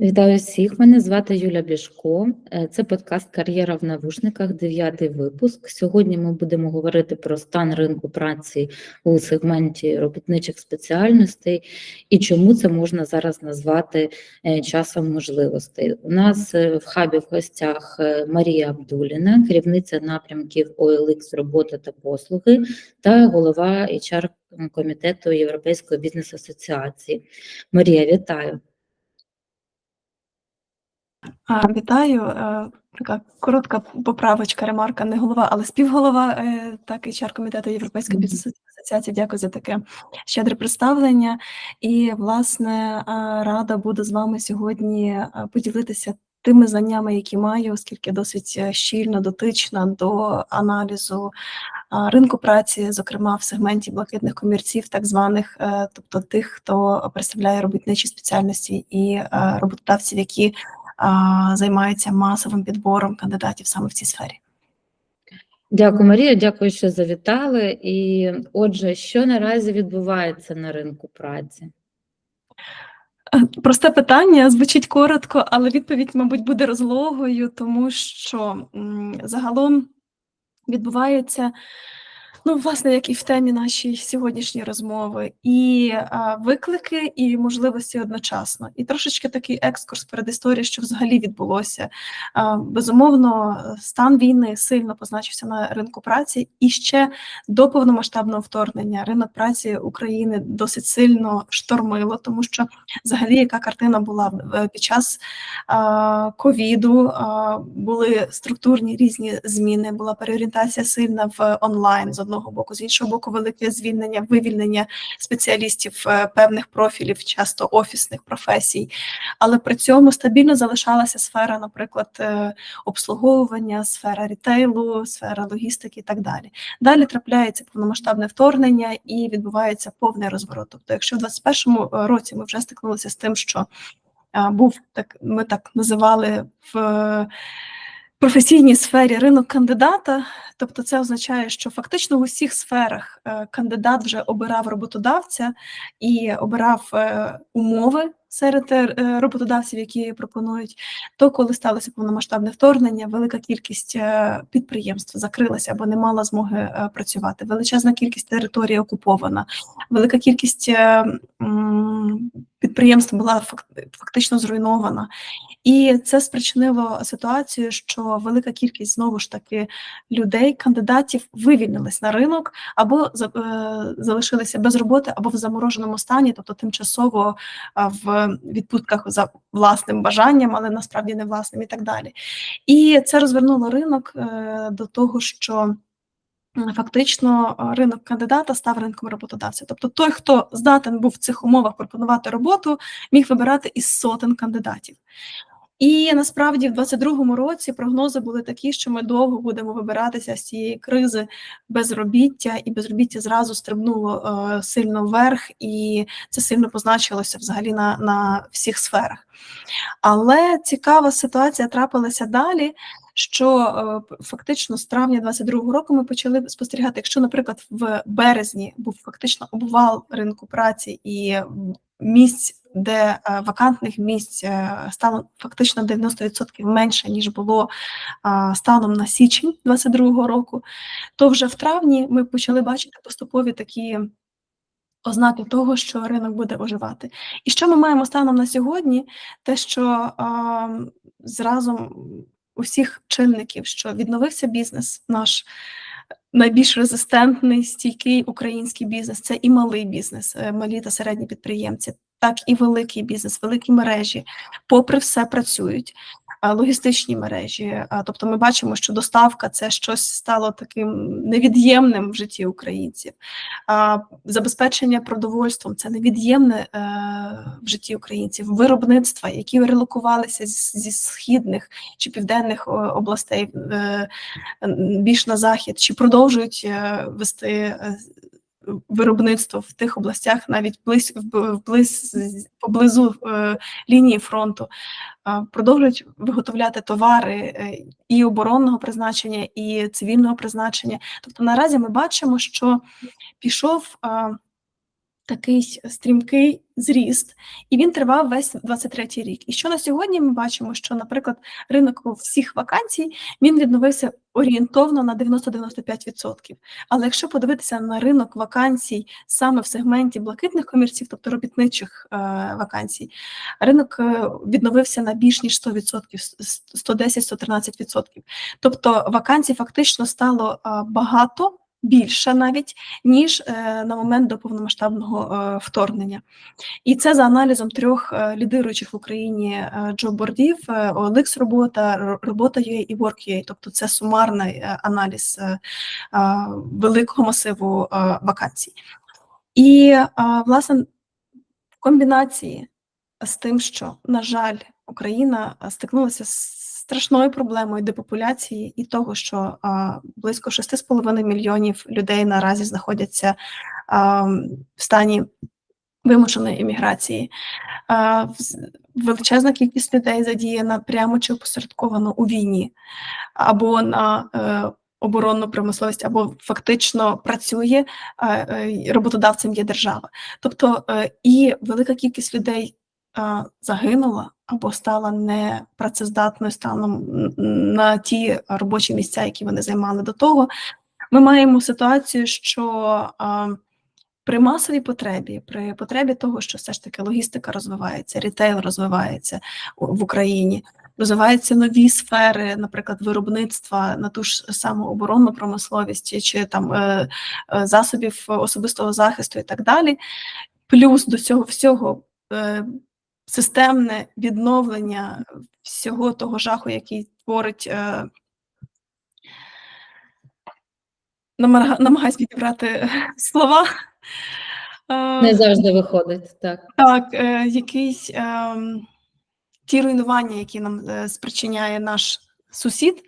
Вітаю всіх! Мене звати Юля Бішко. Е, Це подкаст Кар'єра в навушниках, дев'ятий випуск. Сьогодні ми будемо говорити про стан ринку праці у сегменті робітничих спеціальностей і чому це можна зараз назвати е, часом можливостей. У нас е, в хабі в гостях Марія Абдуліна, керівниця напрямків OLX робота та послуги, та голова HR комітету Європейської бізнес-асоціації. Марія, вітаю! Вітаю. Е, Така коротка поправочка, ремарка, не голова, але співголова е, так і чар комітету Європейської бізнес асоціації. Дякую за таке щедре представлення. І власне рада буде з вами сьогодні е, поділитися тими знаннями, які маю, оскільки досить щільно дотична до аналізу ринку праці, зокрема в сегменті блакитних комірців, так званих, тобто тих, хто представляє робітничі спеціальності і роботодавців, які займаються масовим підбором кандидатів саме в цій сфері. Дякую, Марія. Дякую, що завітали. І отже, що наразі відбувається на ринку праці? Просте питання звучить коротко, але відповідь, мабуть, буде розлогою, тому що м, загалом відбувається. Ну, власне, як і в темі нашої сьогоднішньої розмови, і а, виклики, і можливості одночасно. І трошечки такий екскурс перед історією, що взагалі відбулося. А, безумовно, стан війни сильно позначився на ринку праці, і ще до повномасштабного вторгнення ринок праці України досить сильно штормило, тому що взагалі яка картина була е, під час ковіду, були структурні різні зміни, була переорієнтація сильна в онлайн з одного боку, з іншого боку, велике звільнення, вивільнення спеціалістів е, певних профілів, часто офісних професій. Але при цьому стабільно залишалася сфера, наприклад, е, обслуговування, сфера рітейлу, сфера логістики і так далі. Далі трапляється повномасштабне вторгнення і відбувається повний розворот. Тобто, якщо в 2021 році ми вже стикнулися з тим, що був так, ми так називали в е, професійній сфері ринок кандидата, тобто це означає, що фактично в усіх сферах е, кандидат вже обирав роботодавця і обирав е, умови серед е, роботодавців, які пропонують. То, коли сталося повномасштабне вторгнення, велика кількість е, підприємств закрилася або не мала змоги е, працювати. Величезна кількість території окупована, велика кількість е, підприємств була фак- фактично зруйнована. І це спричинило ситуацію, що велика кількість знову ж таки людей, кандидатів вивільнились на ринок або е, залишилися без роботи, або в замороженому стані, тобто тимчасово в відпустках за власним бажанням, але насправді не власним і так далі. І це розвернуло ринок е, до того, що фактично е, ринок кандидата став ринком роботодавця. Тобто той, хто здатен був в цих умовах пропонувати роботу, міг вибирати із сотень кандидатів. І насправді в 22-му році прогнози були такі, що ми довго будемо вибиратися з цієї кризи безробіття, і безробіття зразу стрибнуло е, сильно вверх, і це сильно позначилося взагалі на, на всіх сферах. Але цікава ситуація трапилася далі. Що е, фактично з травня 22-го року ми почали спостерігати, якщо, наприклад, в березні був фактично обвал ринку праці і місць, де е, вакантних місць е, стало фактично 90% менше, ніж було станом на січень 22-го року, то вже в травні ми почали бачити поступові такі ознаки того, що ринок буде оживати. І що ми маємо станом на сьогодні? Те, що зразу усіх чинників, що відновився бізнес наш. Найбільш резистентний, стійкий український бізнес це і малий бізнес, е, малі та середні підприємці, так і великий бізнес, великі мережі, попри все працюють. Логістичні мережі, тобто ми бачимо, що доставка це щось стало таким невід'ємним в житті українців. Забезпечення продовольством це невід'ємне е, в житті українців. Виробництва, які релокувалися зі, східних чи південних областей е, більш на захід, чи продовжують е, вести виробництво в тих областях, навіть близь, вблизь, поблизу е, лінії фронту, е, продовжують виготовляти товари е, і оборонного призначення, і цивільного призначення. Тобто наразі ми бачимо, що пішов. е, такий стрімкий зріст, і він тривав весь 23-й рік. І що на сьогодні ми бачимо, що, наприклад, ринок всіх вакансій він відновився орієнтовно на 90-95%. Але якщо подивитися на ринок вакансій саме в сегменті блакитних комірців, тобто робітничих е, вакансій, ринок е, відновився на більш ніж 100%, 110-113%. Тобто вакансій фактично стало е, багато. Більше навіть ніж е, на момент до повномасштабного е, вторгнення, і це за аналізом трьох е, лідируючих в Україні джоббордів: е, OLX робота, робота UA і Work.ua. Тобто це сумарний аналіз великого масиву вакансій. І власне в комбінації з тим, що, на жаль, Україна стикнулася з страшною проблемою депопуляції і того, що а, близько 6,5 мільйонів людей наразі знаходяться а, в стані вимушеної еміграції. А, величезна кількість людей задіяна прямо чи опосередковано у війні або на е, оборонну промисловість, або фактично працює е, роботодавцем є держава. Тобто е, і велика кількість людей загинула або стала непрацездатною станом на ті робочі місця, які вони займали до того. Ми маємо ситуацію, що при масовій потребі, при потребі того, що все ж таки логістика розвивається, рітейл розвивається в Україні, розвиваються нові сфери, наприклад, виробництва на ту ж саму оборонну промисловість чи там е, е, засобів особистого захисту і так далі. Плюс до цього всього е, системне відновлення всього того жаху, який творить. Е, намага- намагаюсь підібрати слова. Е, Не завжди виходить, так. так, е, якийсь ем, ті руйнування, які нам е, спричиняє наш сусід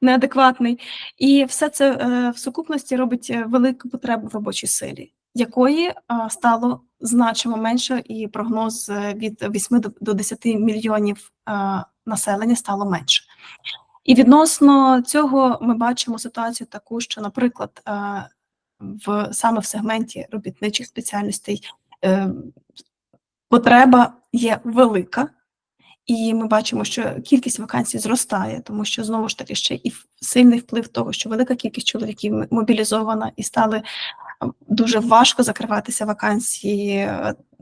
неадекватний, і все це е, в сукупності робить е, велику потребу в робочій силі, якої стало значимо менше, і прогноз е, від 8 до, до 10 мільйонів е, населення стало менше. І відносно цього ми бачимо ситуацію таку, що, наприклад, е, в саме в сегменті робітничих спеціальностей потреба є велика, і ми бачимо, що кількість вакансій зростає, тому що знову ж таки ще і сильний вплив того, що велика кількість чоловіків мобілізована і стали дуже важко закриватися вакансії,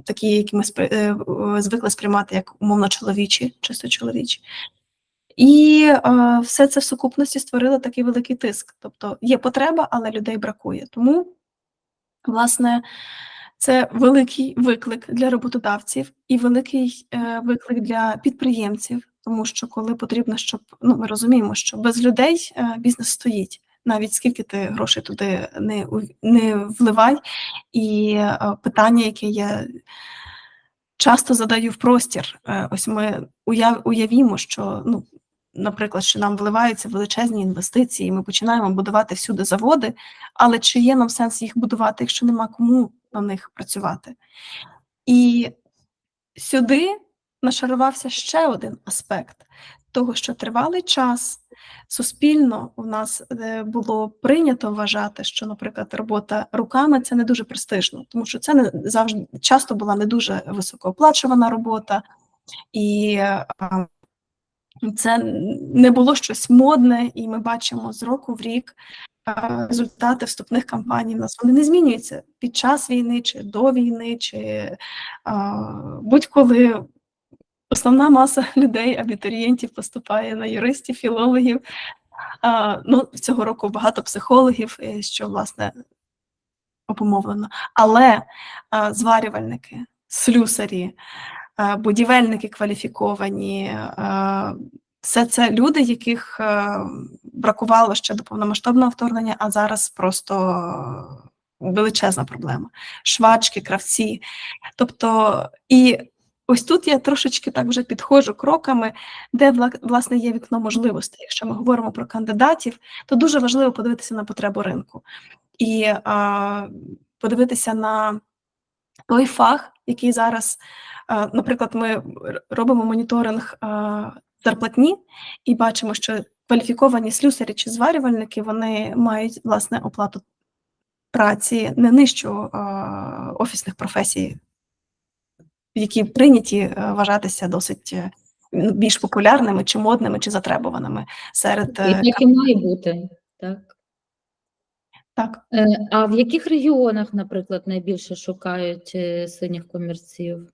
такі, які ми е, звикли сприймати як умовно чоловічі, чисто чоловічі. І е, все це в сукупності створило такий великий тиск. Тобто є потреба, але людей бракує. Тому, власне, це великий виклик для роботодавців і великий е, виклик для підприємців, тому що коли потрібно, щоб ну ми розуміємо, що без людей е, бізнес стоїть. Навіть скільки ти грошей туди не, не вливай, і е, питання, яке я часто задаю в простір. Е, Ось ми уяв, уявімо, що ну, наприклад, що нам вливаються величезні інвестиції, ми починаємо будувати всюди заводи, але чи є нам сенс їх будувати, якщо нема кому на них працювати? І сюди нашарувався ще один аспект того, що тривалий час суспільно у нас е, було прийнято вважати, що, наприклад, робота руками це не дуже престижно, тому що це не завжди часто була не дуже високооплачувана робота, і е, це не було щось модне, і ми бачимо з року в рік е, результати вступних кампаній. У нас вони не змінюються під час війни, чи до війни, чи е, будь-коли основна маса людей, абітурієнтів поступає на юристів, філологів. А, ну, цього року багато психологів, е, що власне обумовлено. Але а, зварювальники, слюсарі, а, будівельники кваліфіковані, а, все це люди, яких е, бракувало ще до повномасштабного вторгнення, а зараз просто величезна проблема. Швачки, кравці. Тобто, і ось тут я трошечки так вже підходжу кроками, де власне є вікно можливостей. Якщо ми говоримо про кандидатів, то дуже важливо подивитися на потребу ринку і а, подивитися на той фах, який зараз, а, наприклад, ми робимо моніторинг а, зарплатні і бачимо, що кваліфіковані слюсарі чи зварювальники вони мають власне оплату праці не нижчу е, офісних професій, які прийняті е, вважатися досить е, ну, більш популярними чи модними, чи затребуваними серед е, І має бути. Так. так. А в яких регіонах, наприклад, найбільше шукають синіх комірців?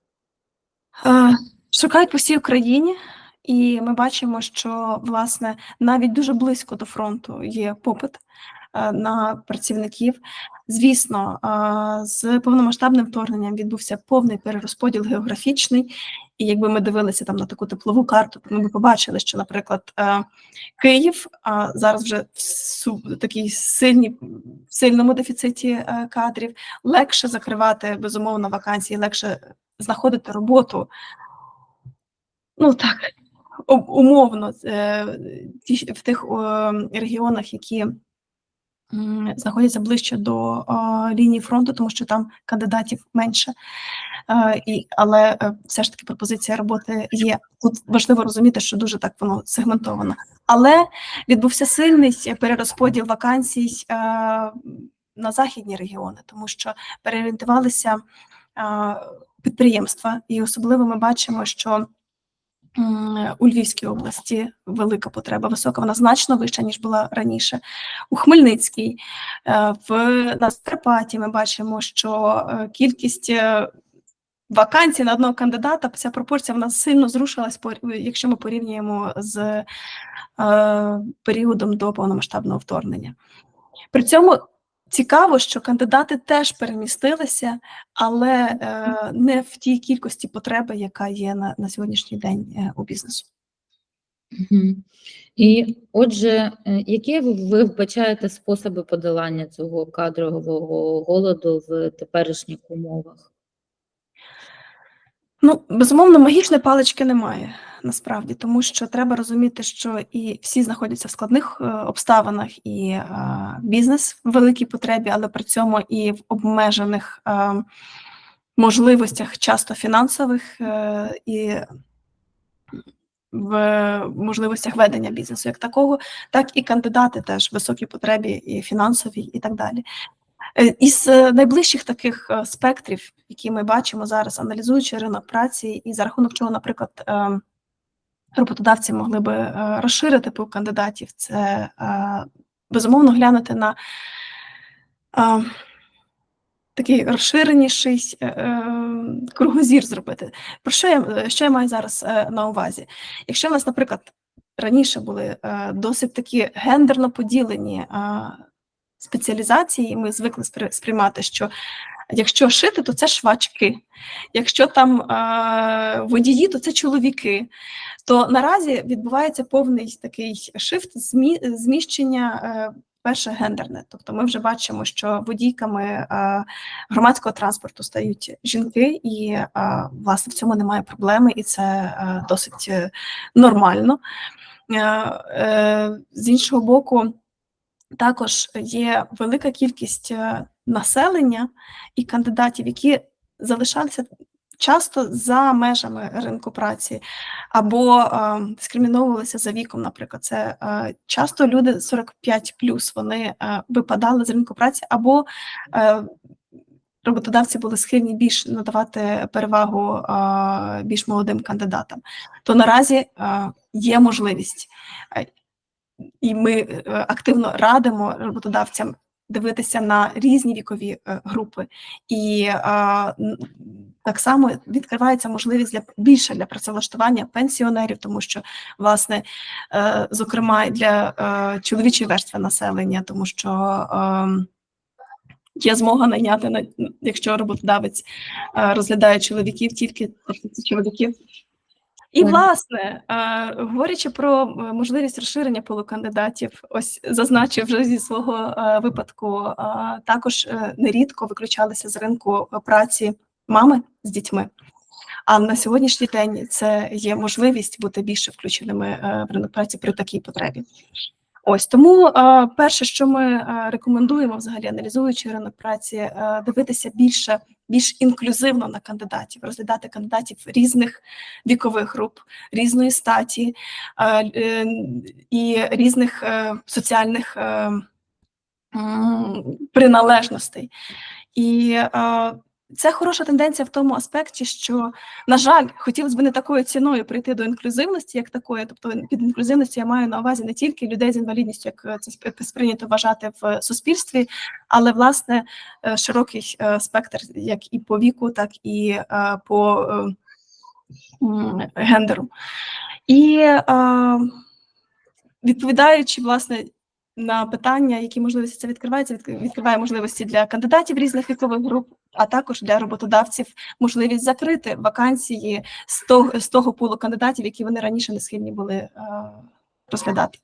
Шукають по всій Україні, і ми бачимо, що власне навіть дуже близько до фронту є попит на працівників. Звісно, з повномасштабним вторгненням відбувся повний перерозподіл географічний. І якби ми дивилися там на таку теплову карту, то ми б побачили, що, наприклад, е, Київ зараз вже в такій сильній, в сильному дефіциті е, кадрів, легше закривати безумовно вакансії, легше знаходити роботу. Ну так, умовно, е, в тих регіонах, які знаходяться ближче до лінії фронту, тому що там кандидатів менше. І, але е, все ж таки пропозиція роботи є. Тут важливо розуміти, що дуже так воно сегментовано. Але відбувся сильний перерозподіл вакансій на західні регіони, тому що переорієнтувалися підприємства, і особливо ми бачимо, що у Львівській області велика потреба висока, вона значно вища, ніж була раніше. У Хмельницькій, е, в на Закарпатті ми бачимо, що е, кількість е, вакансій на одного кандидата, ця пропорція вона сильно зрушилась, якщо ми порівнюємо з періодом до повномасштабного вторгнення. При цьому цікаво, що кандидати теж перемістилися, але е, не в тій кількості потреби, яка є на, на сьогоднішній день е, у бізнесу. І отже, е, які ви вбачаєте способи подолання цього кадрового голоду в теперішніх умовах? Ну, безумовно, магічної палички немає насправді, тому що треба розуміти, що і всі знаходяться в складних е, обставинах, і е, бізнес в великій потребі, але при цьому і в обмежених е, можливостях, часто фінансових, і в можливостях ведення бізнесу як такого, так і кандидати теж в високій потребі, і фінансовій, і так далі. Із найближчих таких спектрів, які ми бачимо зараз, аналізуючи ринок праці, і за рахунок чого, наприклад, е, роботодавці могли би е, розширити пул кандидатів, це е, безумовно глянути на е, такий розширеніший кругозір зробити. Про що я, що я маю зараз на увазі? Якщо в нас, наприклад, раніше були досить такі гендерно поділені спеціалізації, і ми звикли спри- сприймати, що якщо шити, то це швачки, якщо там е, водії, то це чоловіки. То наразі відбувається повний такий шифт, змі, зміщення. Е, Перше гендерне, тобто ми вже бачимо, що водійками громадського транспорту стають жінки, і власне в цьому немає проблеми, і це досить е, нормально. Е, е, з іншого боку, також є велика кількість населення і кандидатів, які залишалися часто за межами ринку праці або е, дискриміновувалися за віком. Наприклад, це е, часто люди 45 вони е, випадали з ринку праці, або е, роботодавці були схильні більш надавати перевагу е, більш молодим кандидатам. То наразі е, є можливість. Е, і ми активно радимо роботодавцям дивитися на різні вікові е, групи, і е, так само відкривається можливість для більше для працевлаштування пенсіонерів, тому що власне, е, зокрема, для чоловічої верстви населення, тому що є змога найняти на якщо роботодавець розглядає чоловіків, тільки тобто чоловіків. І, власне, говорячи про е, можливість розширення полу кандидатів, ось зазначив вже зі свого е, випадку, також е, нерідко виключалися з ринку праці мами з дітьми. А на сьогоднішній день це є можливість бути більше включеними в ринок праці при такій потребі. Ось тому е, перше, що ми е, рекомендуємо, взагалі аналізуючи ринок праці, е, дивитися більше більш інклюзивно на кандидатів, розглядати кандидатів різних вікових груп, різної статі і різних соціальних приналежностей. І це хороша тенденція в тому аспекті, що, на жаль, хотілося б не такою ціною прийти до інклюзивності, як такої. Тобто під інклюзивністю я маю на увазі не тільки людей з інвалідністю, як е, це сприйнято вважати в суспільстві, але власне е, широкий е, спектр, як і по віку, так і по гендеру. І відповідаючи власне на питання, які можливості це відкривається, відкриває можливості для кандидатів різних вікових груп, а також для роботодавців можливість закрити вакансії з того, з того пулу кандидатів, які вони раніше не схильні були е, розглядати.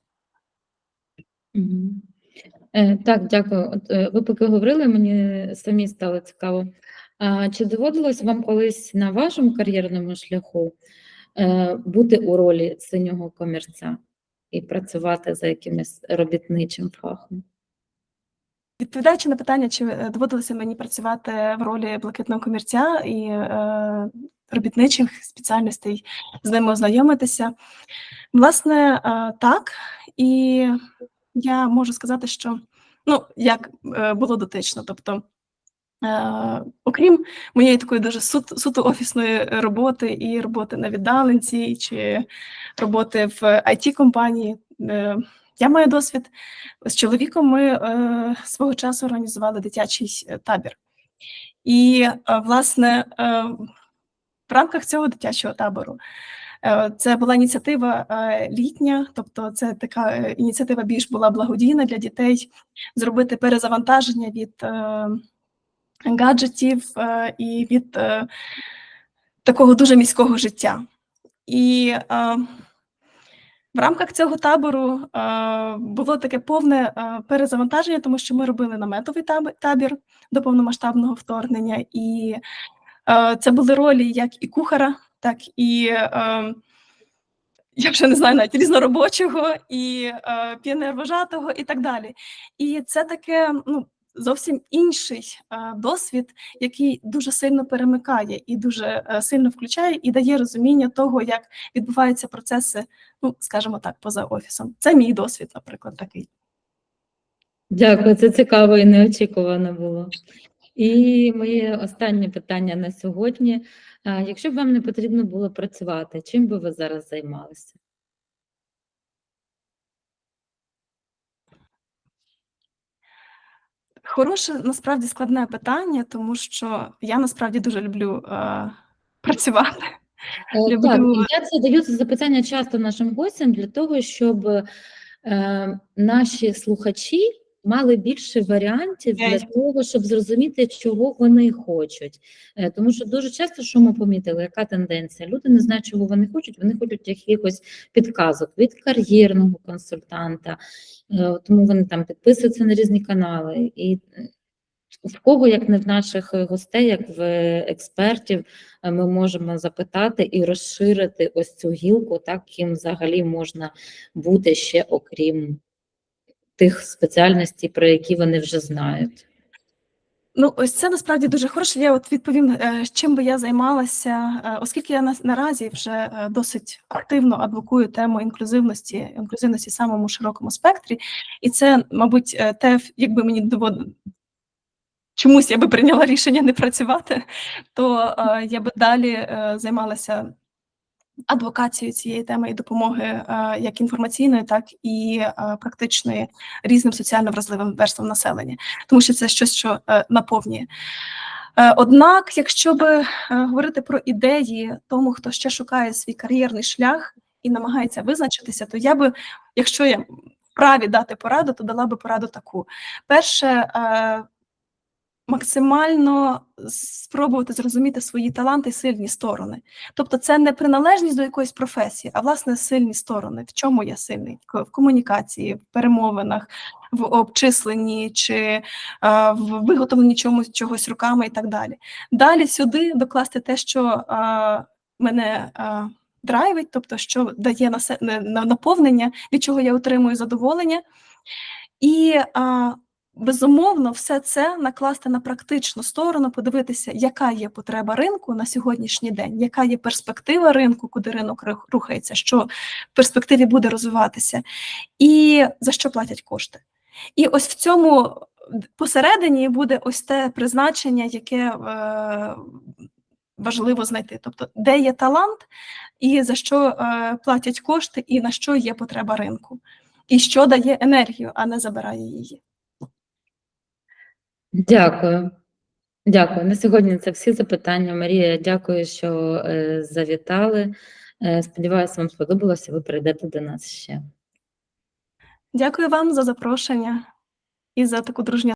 Е, Так, дякую. От, е, ви поки говорили, мені самі стало цікаво. Чи доводилось вам колись на вашому кар'єрному шляху бути у ролі синього комірця і працювати за якимось робітничим фахом? Відповідаючи на питання, чи е, доводилося мені працювати в ролі блакитного комірця і е, робітничих спеціальностей з ними ознайомитися, власне, е, так. І я можу сказати, що ну, як е, було дотично. Тобто, е, окрім моєї такої дуже сут, суто офісної роботи і роботи на віддаленці, чи роботи в it компанії е, я маю досвід з чоловіком. Ми е, свого часу організували дитячий табір. І, власне, в рамках цього дитячого табору це була ініціатива літня, тобто це така ініціатива більш була благодійна для дітей зробити перезавантаження від гаджетів е, і від е, такого дуже міського життя. І е, в рамках цього табору було таке повне перезавантаження, тому що ми робили наметовий табір до повномасштабного вторгнення, і це були ролі як і кухара, так і я вже не знаю навіть різноробочого, і піонервожатого, і так далі. І це таке ну, зовсім інший е, досвід, який дуже сильно перемикає і дуже е, сильно включає і дає розуміння того, як відбуваються процеси, ну скажімо так, поза офісом. Це мій досвід, наприклад, такий. Дякую, це цікаво і неочікувано було. І моє останнє питання на сьогодні. Якщо б вам не потрібно було працювати, чим би ви зараз займалися? Хороше, насправді складне питання, тому що я насправді дуже люблю е, працювати. Е, Люблю- Так, і я це даю це запитання часто нашим гостям для того, щоб е, наші слухачі мали більше варіантів для того, щоб зрозуміти, чого вони хочуть. Е, тому що дуже часто, що ми помітили, яка тенденція? Люди не знають, чого вони хочуть, вони хочуть якихось підказок від кар'єрного консультанта, е, тому вони там підписуються на різні канали. І е, в кого, як не в наших гостей, як в експертів, ми можемо запитати і розширити ось цю гілку, так ким взагалі можна бути ще окрім тих спеціальностей, про які вони вже знають. Ну, ось це насправді дуже хороше. Я от відповім, е, чим би я займалася, е, оскільки я на, наразі вже е, досить активно адвокую тему інклюзивності, інклюзивності в самому широкому спектрі, і це, мабуть, те, якби мені довод... чомусь я би прийняла рішення не працювати, то я би далі займалася адвокацією цієї теми і допомоги е, як інформаційної, так і е, практичної різним соціально вразливим верствам населення, тому що це щось, що е, наповнює. Однак, якщо би говорити про ідеї тому, хто ще шукає свій кар'єрний шлях і намагається визначитися, то я би, якщо я вправі дати пораду, то дала би пораду таку: перше, максимально спробувати зрозуміти свої таланти і сильні сторони. Тобто, це не приналежність до якоїсь професії, а власне сильні сторони. В чому я сильний? В комунікації, в перемовинах, в обчисленні чи е, в виготовленні чомусь чогось руками і так далі. Далі сюди докласти те, що е, мене е, драйвить, тобто що дає насе- на- на- наповнення, від чого я отримую задоволення. І е, безумовно, все це накласти на практичну сторону, подивитися, яка є потреба ринку на сьогоднішній день, яка є перспектива ринку, куди ринок рухається, що в перспективі буде розвиватися, і за що платять кошти. І ось в цьому посередині буде ось те призначення, яке е, важливо знайти. Тобто, де є талант, і за що е, платять кошти, і на що є потреба ринку, і що дає енергію, а не забирає її. Дякую. Дякую. На сьогодні це всі запитання. Марія, дякую, що е, завітали. Е, сподіваюся, вам сподобалося. Ви прийдете до нас ще. Дякую вам за запрошення і за таку дружню